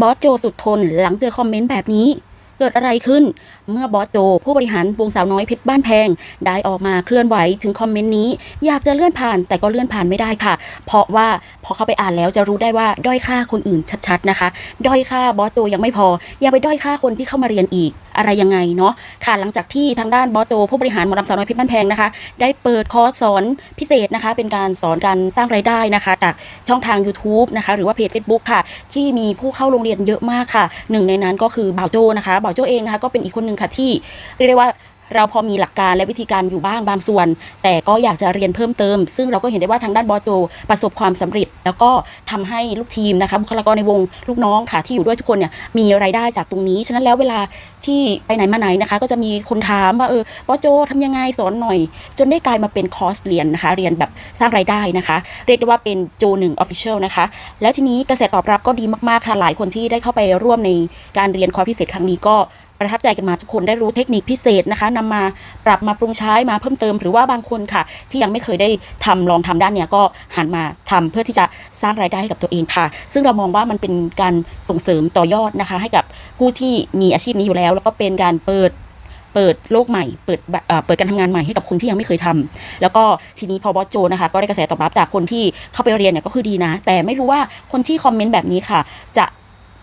บอสโจสุดทนหลังเจอคอมเมนต์แบบนี้ เกิดอะไรขึ้น เมื่อบอสโจผู้บริหารวงสาวน้อยเพชรบ้านแพง ได้ออกมาเคลื่อนไหวถึงคอมเมนต์นี้ อยากจะเลื่อนผ่านแต่ก็เลื่อนผ่านไม่ได้ค่ะ เพราะว่าพอเข้าไปอ่านแล้วจะรู้ได้ว่าด้อยค่าคนอื่นชัดๆนะคะ ด้อยค่าบอสโจยังไม่พอ ยังไปด้อยค่าคนที่เข้ามาเรียนอีกอะไรยังไงเนาะค่ะหลังจากที่ทางด้านบอสโจผู้บริหารมอลำสาวน้อยเพชรบ้านแพงนะคะ ได้เปิดคอร์สสอนพิเศษนะคะ เป็นการสอนการสร้างรายได้นะคะ จากช่องทาง YouTube นะคะ หรือว่าเพจ Facebook ค่ะ ที่มีผู้เข้าโรงเรียนเยอะมากค่ะหนึ่งในนั้นก็คือบ่าวโจนะคะบ่าวโจ้เองนะคะก็เป็นอีกคนหนึ่งค่ะที่เรียกได้ว่า เราพอมีหลักการและวิธีการอยู่บ้างบางส่วน แต่ก็อยากจะเรียนเพิ่มเติม ซึ่งเราก็เห็นได้ว่าทางด้านบอโจประสบความสำเร็จ แล้วก็ทำให้ลูกทีมนะคะบุคลากรในวงลูกน้องค่ะที่อยู่ด้วยทุกคนเนี่ยมีรายได้จากตรงนี้ ฉะนั้นแล้วเวลาที่ไปไหนมาไหนนะคะ ก็จะมีคนถามว่าเออบอโจทำยังไงสอนหน่อย จนได้กลายมาเป็นคอร์สเรียนนะคะ เรียนแบบสร้างรายได้นะคะ เรียกได้ว่าเป็นโจหนึ่งออฟฟิเชียลนะคะ แล้วทีนี้กระแสตอบรับก็ดีมากๆค่ะหลายคนที่ได้เข้าไปร่วมในการเรียนคอร์สพิเศษครั้งนี้ก็ ประทับใจกันมาทุกคนได้รู้เทคนิคพิเศษนะคะนำมาปรับมาปรุงใช้มาเพิ่มเติมหรือว่าบางคนค่ะ ที่ยังไม่เคยได้ทำลองทำด้านเนี้ยก็หันมาทำเพื่อที่จะสร้างรายได้ให้กับตัวเองค่ะ ซึ่งเรามองว่ามันเป็นการส่งเสริมต่อยอดนะคะ ให้กับผู้ที่มีอาชีพนี้อยู่แล้ว แล้วก็เป็นการเปิดเปิดโลกใหม่ เปิดเปิดการทำงานใหม่ให้กับคนที่ยังไม่เคยทำแล้วก็ทีนี้พอบอสโจนะคะ ก็ได้กระแสตอบรับจากคนที่เข้าไปเรียนเนี่ยก็คือดีนะ แต่ไม่รู้ว่าคนที่คอมเมนต์แบบนี้ค่ะ จะ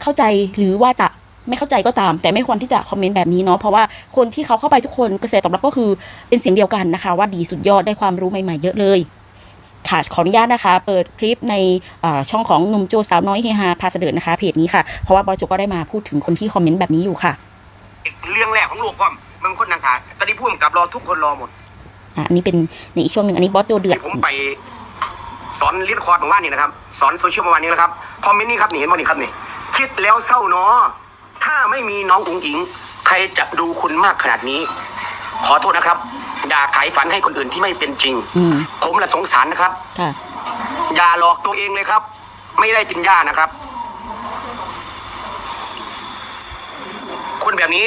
เข้าใจหรือว่าจะ ไม่เข้าใจก็ตาม แต่ไม่ควรที่จะคอมเมนต์แบบนี้เนาะเพราะว่าคนที่เขาเข้าไปทุกคนกระแสตอบรับก็คือเป็นเสียงเดียวกันนะคะ ว่าดีสุดยอดได้ความรู้ใหม่ๆเยอะเลยค่ะขออนุญาตนะคะ เปิดคลิปในเอ่อช่องของหนุ่มโจสาวน้อยเฮฮาพาเสดิร์ดนะคะเพจนี้ค่ะเพราะว่าบอสโจก็ได้มาพูดถึงคนที่คอมเมนต์แบบนี้อยู่ค่ะเรื่องแรกของโลกความบางคนนางถาตอนนี้ผู้กำกับรอทุกคนรอหมดอะอันนี้เป็นในอีกช่วงหนึ่งอันนี้บอสโจเดือดที่ผมไปสอนเรียนคอร์ดเมื่อวานนี้นะครับ สอนโซเชียลเมื่อวานนี้นะครับ คอมเมนต์นี่ครับนี่เห็นบ่นี่ครับนี่คิดแล้วเศร้าเนาะ ถ้าไม่มีน้องอุ๋งอิง ใครจะดูคุณมากขนาดนี้ ขอโทษนะครับอย่าขายฝันให้คนอื่นที่ไม่เป็นจริง อืมผมละสงสารนะครับ ค่ะ อย่าหลอกตัวเองเลยครับ ไม่ได้กินยานะครับ คนแบบนี้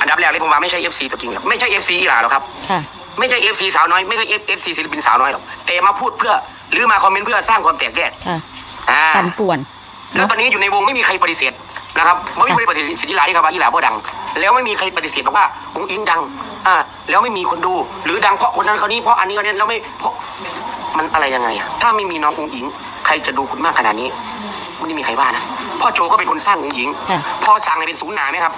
อันดับแรกเลยผมว่าไม่ใช่เอฟซีตัวจริงครับไม่ใช่เอฟซีอีหลาหรอกครับ ค่ะ ไม่ใช่เอฟซีสาวน้อยไม่ใช่เอฟซีศิลปินสาวน้อยหรอกแต่มาพูดเพื่อ หรือมาคอมเมนต์เพื่อสร้างความแตกแยกค่ะอ่าปั่นป่วนแล้วตอนนี้อยู่ในวงไม่มีใครปฏิเสธ นะครับไม่มีใครปฏิเสธสิทธิลาที่ครับว่าอีหลาเพราะดัง แล้วไม่มีใครปฏิเสธบอกว่าองค์อิงดังอ่าแล้วไม่มีคนดู หรือดังเพราะคนนั้นคนนี้เพราะอันนี้อันนี้แล้วไม่เพราะมันอะไรยังไงอะถ้าไม่มีน้ององค์อิง ใครจะดูคุณมากขนาดนี้ไม่มีใครว่านะพ่อโจก็เป็นคนสร้างองค์อิงค่ะพ่อสั่งให้เป็นศูนย์หนาไหมครับ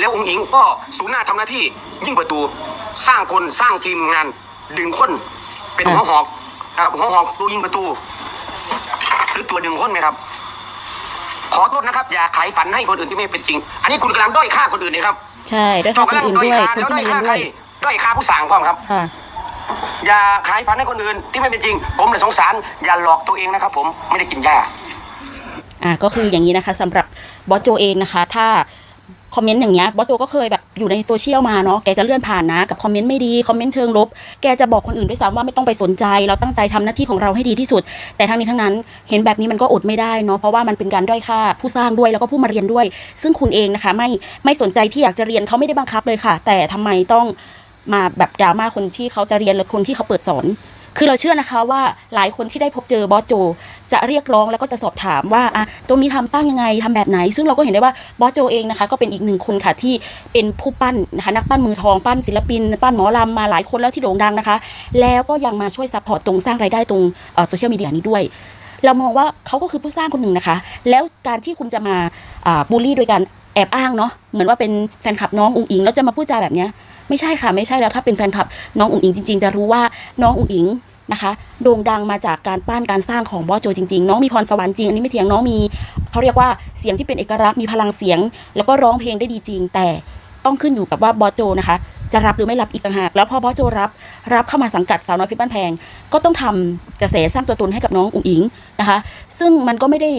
แล้วองค์อิงก็ศูนย์หน้าทำหน้าที่ยิ่งประตูสร้างคนสร้างทีมงาน ดึงคน เป็นหัวหอกครับหัวหอกตัวยิงประตู หรือตัวดึงคนไหมครับ ขอโทษนะครับอย่าขายฝันให้คนอื่นที่ไม่เป็นจริง อันนี้คุณกำลังด้อยค่าคนอื่นนะครับใช่ด้วยค่ะคนอื่นด้วยคนแล้วที่ด้อมายเรียค่านใคด้รวยด้อยค่าผู้สั่งความครับค่ะอย่าขายฝันให้คนอื่นที่ไม่เป็นจริง ผมเลยสงสารอย่าหลอกตัวเองนะครับ ผมไม่ได้กินยาอ่าก็คืออย่างนี้นะคะสำหรับบอสโจเองนะคะ ถ้าคอมเมนต์อย่างเงี้ยบอสโจก็เคยแบบ อยู่ในโซเชียลมาเนาะแกจะเลื่อนผ่านนะ กับคอมเมนต์ไม่ดีคอมเมนต์เชิงลบ แกจะบอกคนอื่นด้วยซ้ำว่าไม่ต้องไปสนใจ เราตั้งใจทำหน้าที่ของเราให้ดีที่สุด แต่ทั้งนี้ทั้งนั้น เห็นแบบนี้มันก็อดไม่ได้เนาะเพราะว่ามันเป็นการด้อยค่าผู้สร้างด้วยแล้วก็ผู้มาเรียนด้วย ซึ่งคุณเองนะคะ ไม่ไม่สนใจที่อยากจะเรียนเขาไม่ได้บังคับเลยค่ะ แต่ทำไมต้องมาแบบดราม่าคนที่เขาจะเรียนหรือคนที่เขาเปิดสอน คือเราเชื่อนะคะว่าหลายคนที่ได้พบเจอบอสโจ จะเรียกร้องแล้วก็จะสอบถามว่าอะตรงนี้ทำสร้างยังไงทำแบบไหน ซึ่งเราก็เห็นได้ว่าบอสโจเองนะคะก็เป็นอีกหนึ่งคนค่ะที่เป็นผู้ปั้นนะคะนักปั้นมือทองปั้นศิลปิน ปั้นหมอลำมาหลายคนแล้วที่โด่งดังนะคะ แล้วก็ยังมาช่วยซัพพอร์ตตรงสร้างรายได้ตรงโซเชียลมีเดียนี้ด้วยเรามองว่าเขาก็คือผู้สร้างคนหนึ่งนะคะ แล้วการที่คุณจะมาอ่าบูลลี่โดยการ แอบอ้างเนาะเหมือนว่าเป็นแฟนคลับน้องอุ๋งอิงแล้วจะมาพูดจาแบบเนี้ยไม่ใช่ค่ะไม่ใช่แล้วถ้าเป็นแฟนคลับน้องอุ๋งอิงจริง ๆ จะรู้ว่าน้องอุ๋งอิงนะคะโด่งดังมาจากการปั้นการสร้างของบอสโจจริงๆ น้องมีพรสวรรค์จริง อันนี้ไม่เถียงน้องมีเขาเรียกว่าเสียงที่เป็นเอกลักษณ์มีพลังเสียง แล้วก็ร้องเพลงได้ดีจริง แต่ต้องขึ้นอยู่กับว่าบอสโจนะคะ จะรับหรือไม่รับอีกต่างหาก แล้วพอบอสโจรับ รับเข้ามาสังกัดสาวน้อยเพชรบ้านแพง ก็ต้องทำกระแสสร้างตัวตนให้กับน้องอุ๋งอิงนะคะ ซึ่งมันก็ไม่ได้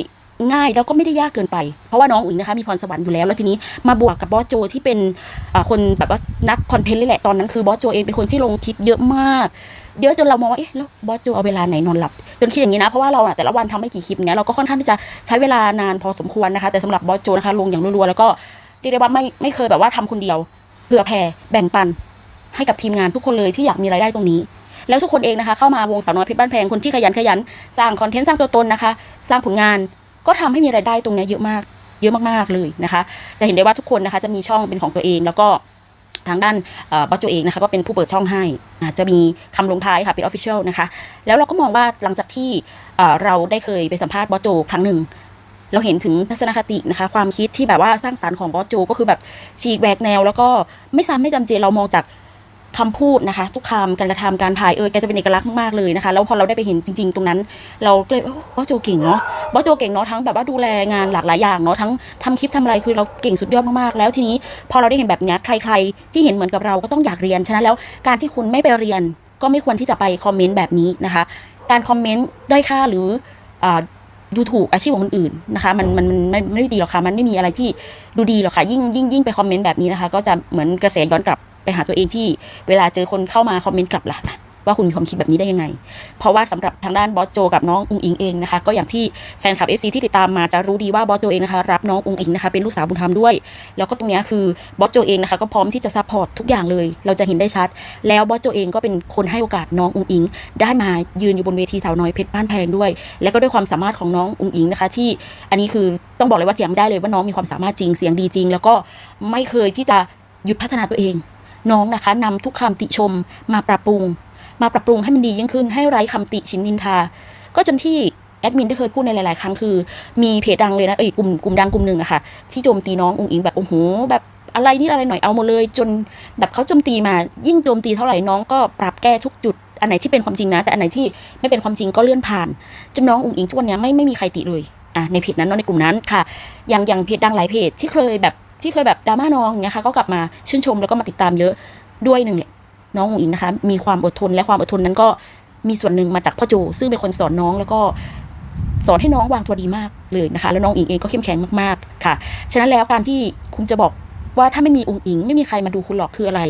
ง่ายแล้วก็ไม่ได้ยากเกินไป เพราะว่าน้องอุ๋งอิงนะคะมีพรสวรรค์อยู่แล้ว แล้วทีนี้มาบวกกับบอสโจที่เป็นคนแบบว่านักคอนเทนต์เลยแหละตอนนั้นคือบอสโจเองเป็นคนที่ลงคลิปเยอะมาก เยอะจนเรามองว่าเอ๊ะแล้วบอสโจเอาเวลาไหนนอนหลับจนคิดอย่างนี้นะเพราะว่าเราแต่ละวันทำไม่กี่คลิปเนี้ยเราก็ค่อนข้างที่จะใช้เวลานานพอสมควรนะคะ แต่สำหรับบอสโจนะคะลงอย่างรัวๆแล้วก็เรียกได้ว่าไม่ไม่เคยแบบว่าทำคนเดียวเผื่อแผ่แบ่งปันให้กับทีมงานทุกคนเลยที่อยากมีรายได้ตรงนี้แล้วทุกคนเองนะคะเข้ามาวงสาวน้อยเพชรบ้านแพงคนที่ขยันขยันสร้างคอนเทนต์สร้างตัวตนนะคะ สร้างผลงาน ก็ทำให้มีรายได้ตรงนี้เยอะมาก เยอะมากๆเลยนะคะ จะเห็นได้ว่าทุกคนนะคะจะมีช่องเป็นของตัวเองแล้วก็ทางด้านบอสโจเองนะคะก็เป็นผู้เปิดช่องให้จะมีคำลงท้ายค่ะเป็นออฟฟิเชียลนะคะ แล้วเราก็มองว่าหลังจากที่เราได้เคยไปสัมภาษณ์บอสโจครั้งหนึ่งเราเห็นถึงทัศนคตินะคะ ความคิดที่แบบว่าสร้างสรรค์ของบอสโจก็คือแบบฉีกแหวกแนว แล้วก็ไม่ซ้ำไม่จำเจเรามองจาก คำพูดนะคะ ทุกคำการกระทำการถ่ายเออแกจะเป็นเอกลักษณ์มากๆเลยนะคะ แล้วพอเราได้ไปเห็นจริง ๆ ตรงนั้น เราก็เลยโอ้บอสโจเก่งเนาะบอสโจเก่งเนาะทั้งแบบว่าดูแลงานหลากหลายอย่างเนาะทั้งทำคลิปทำอะไรคือเราเก่งสุดยอดมากๆแล้วทีนี้พอเราได้เห็นแบบนี้ใคร ๆ ที่เห็นเหมือนกับเราก็ต้องอยากเรียนฉะนั้นแล้วการที่คุณไม่ไปเรียน ก็ไม่ควรที่จะไปคอมเมนต์แบบนี้นะคะ การคอมเมนต์ด้อยค่าหรืออ่าดูถูกอาชีพของคนอื่นนะคะมันมันมันไม่ไม่ดีหรอกค่ะมันไม่มีอะไรที่ดูดีหรอกค่ะยิ่งยิ่งยิ่งไปคอมเมนต์แบบนี้นะคะ ก็จะเหมือนกระแสย้อนกลับ ไปหาตัวเองที่เวลาเจอคนเข้ามาคอมเมนต์กลับล่ะว่าคุณมีความคิดแบบนี้ได้ยังไง เพราะว่าสำหรับทางด้านบอสโจกับน้องอุงอิงเองนะคะ ก็อย่างที่แฟนคลับ FC ที่ติดตามมาจะรู้ดีว่าบอสโจเองนะคะรับน้องอุงอิงนะคะเป็นลูกสาวบุญธรรมด้วย แล้วก็ตรงนี้คือบอสโจเองนะคะก็พร้อมที่จะซัพพอร์ตทุกอย่างเลย เราจะเห็นได้ชัด แล้วบอสโจเองก็เป็นคนให้โอกาสน้องอุงอิง ได้มายืนอยู่บนเวทีสาวน้อยเพชรบ้านแพงด้วย แล้วก็ด้วยความสามารถของน้องอุงอิงนะคะ ที่อันนี้คือต้องบอกเลยว่าเจียงไม่ได้เลยว่าน้องมีความสามารถจริงเสียงดีจริง แล้วก็ไม่เคยที่จะหยุดพัฒนาตัวเอง น้องนะคะนำทุกคำติชมมาปรับปรุง มาปรับปรุงให้มันดียิ่งขึ้นให้ไร้คำติชินนินทา ก็จนที่แอดมินได้เคยพูดในหลาย ๆ ครั้งคือ มีเพจดังเลยนะเอ้ยกลุ่มกลุ่มดังกลุ่มหนึ่งอะค่ะที่โจมตีน้องอุงอิงแบบโอ้โหแบบอะไรนิดอะไรหน่อยเอาหมดเลย จนแบบเขาโจมตีมายิ่งโจมตีเท่าไหร่น้องก็ปรับแก้ทุกจุด อันไหนที่เป็นความจริงนะ แต่อันไหนที่ไม่เป็นความจริงก็เลื่อนผ่านจนน้องอุงอิงทุกวันนี้ไม่ไม่มีใครติเลยอะในเพจนั้นเนาะในกลุ่มนั้นค่ะ อย่างอย่างเพจดังหลายเพจที่เคยแบบ ที่เคยแบบดราม่าน้องอย่างเงี้ยค่ะก็กลับมาชื่นชมแล้วก็มาติดตามเยอะด้วยหนึ่งเนี่ยน้องอุงอิงนะคะ มีความอดทนและความอดทนนั้นก็มีส่วนหนึ่งมาจากพ่อโจซึ่งเป็นคนสอนน้องแล้วก็สอนให้น้องวางตัวดีมากเลยนะคะ แล้วน้องอิงเองก็เข้มแข็งมากๆค่ะ ฉะนั้นแล้วการที่คุณจะบอกว่าถ้าไม่มีองค์อิง ไม่มีใครมาดูคุณหรอกคืออะไร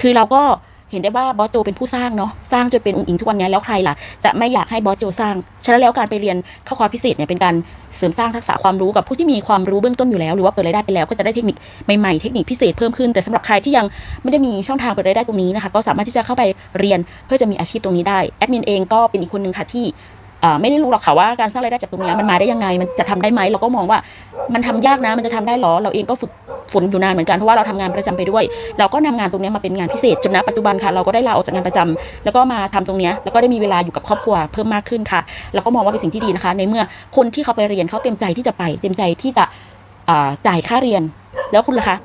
คือเราก็ เห็นได้ว่าบอสโจเป็นผู้สร้างเนาะสร้างจนเป็นองค์อิงทุกวันนี้แล้วใครล่ะ จะไม่อยากให้บอสโจสร้าง ฉะนั้นแล้วการไปเรียนเข้าความพิเศษเนี่ยเป็นการเสริมสร้างทักษะความรู้กับผู้ที่มีความรู้เบื้องต้นอยู่แล้ว หรือว่าเปิดรายได้ไปแล้วก็จะได้เทคนิคใหม่ๆเทคนิคพิเศษเพิ่มขึ้นแต่สำหรับใครที่ยังไม่ได้มีช่องทางเปิดรายได้ตรงนี้นะคะก็สามารถที่จะเข้าไปเรียนเพื่อจะมีอาชีพตรงนี้ได้แอดมินเองก็เป็นอีกคนหนึ่งค่ะที่ ไม่ได้รู้หรอกค่ะว่าการสร้างรายได้จากตรงนี้มันมาได้ยังไง มันจะทำได้ไหมเราก็มองว่ามันทำยากนะมันจะทำได้หรอเราเองก็ฝึกฝนอยู่นานเหมือนกันเพราะว่าเราทำงานประจำไปด้วย เราก็นำงานตรงนี้มาเป็นงานพิเศษจนณปัจจุบันค่ะเราก็ได้ลาออกจากงานประจำแล้วก็มาทำตรงนี้แล้วก็ได้มีเวลาอยู่กับครอบครัวเพิ่มมากขึ้นค่ะ เราก็มองว่าเป็นสิ่งที่ดีนะคะ ในเมื่อคนที่เขาไปเรียนเขาเต็มใจที่จะไป เต็มใจที่จะจ่ายค่าเรียนแล้วคุณล่ะคะ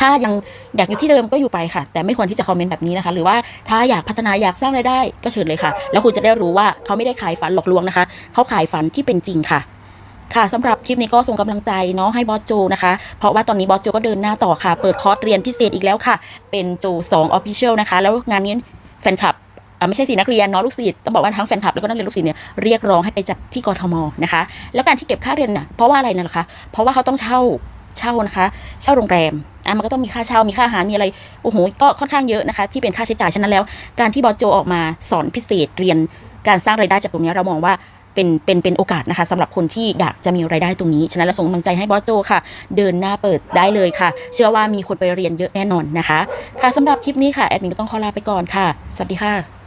ถ้ายังอยากอยู่ที่เดิมก็อยู่ไปค่ะ แต่ไม่ควรที่จะคอมเมนต์แบบนี้นะคะ หรือว่าถ้าอยากพัฒนาอยากสร้างรายได้ก็เชิญเลยค่ะ แล้วคุณจะได้รู้ว่าเขาไม่ได้ขายฝันหลอกลวงนะคะ เขาขายฝันที่เป็นจริงค่ะค่ะสำหรับคลิปนี้ก็ส่งกำลังใจเนาะให้บอสโจนะคะ เพราะว่าตอนนี้บอสโจก็เดินหน้าต่อค่ะ เปิดคอร์สเรียนพิเศษอีกแล้วค่ะ เป็นโจ2 Official นะคะ แล้วงานนี้แฟนคลับอ่าไม่ใช่สินักเรียนเนาะลูกศิษย์ต้องบอกว่าทั้งแฟนคลับแล้วก็นักเรียนลูกศิษย์เนี่ยเรียกร้องให้ไปจัดที่กทมนะคะ แล้วการที่เก็บค่าเรียนน่ะเพราะว่าอะไรนะล่ะคะ เพราะว่าเขาต้องเช่า เช่านะคะ เช่าโรงแรมอะมันก็ต้องมีค่าเช่ามีค่าอาหารมีอะไรโอ้โหก็ค่อนข้างเยอะนะคะ ที่เป็นค่าใช้จ่ายฉะนั้นแล้ว การที่บอสโจออกมาสอนพิเศษเรียนการสร้างรายได้จากตรงนี้เรามองว่าเป็นเป็นเป็นโอกาสนะคะสำหรับคนที่อยากจะมีรายได้ตรงนี้ ฉะนั้นเราส่งกำลังใจให้บอสโจค่ะ เดินหน้าเปิดได้เลยค่ะ เชื่อว่ามีคนไปเรียนเยอะแน่นอนนะคะ ค่ะสำหรับคลิปนี้ค่ะแอดมินก็ต้องขอลาไปก่อนค่ะ สวัสดีค่ะ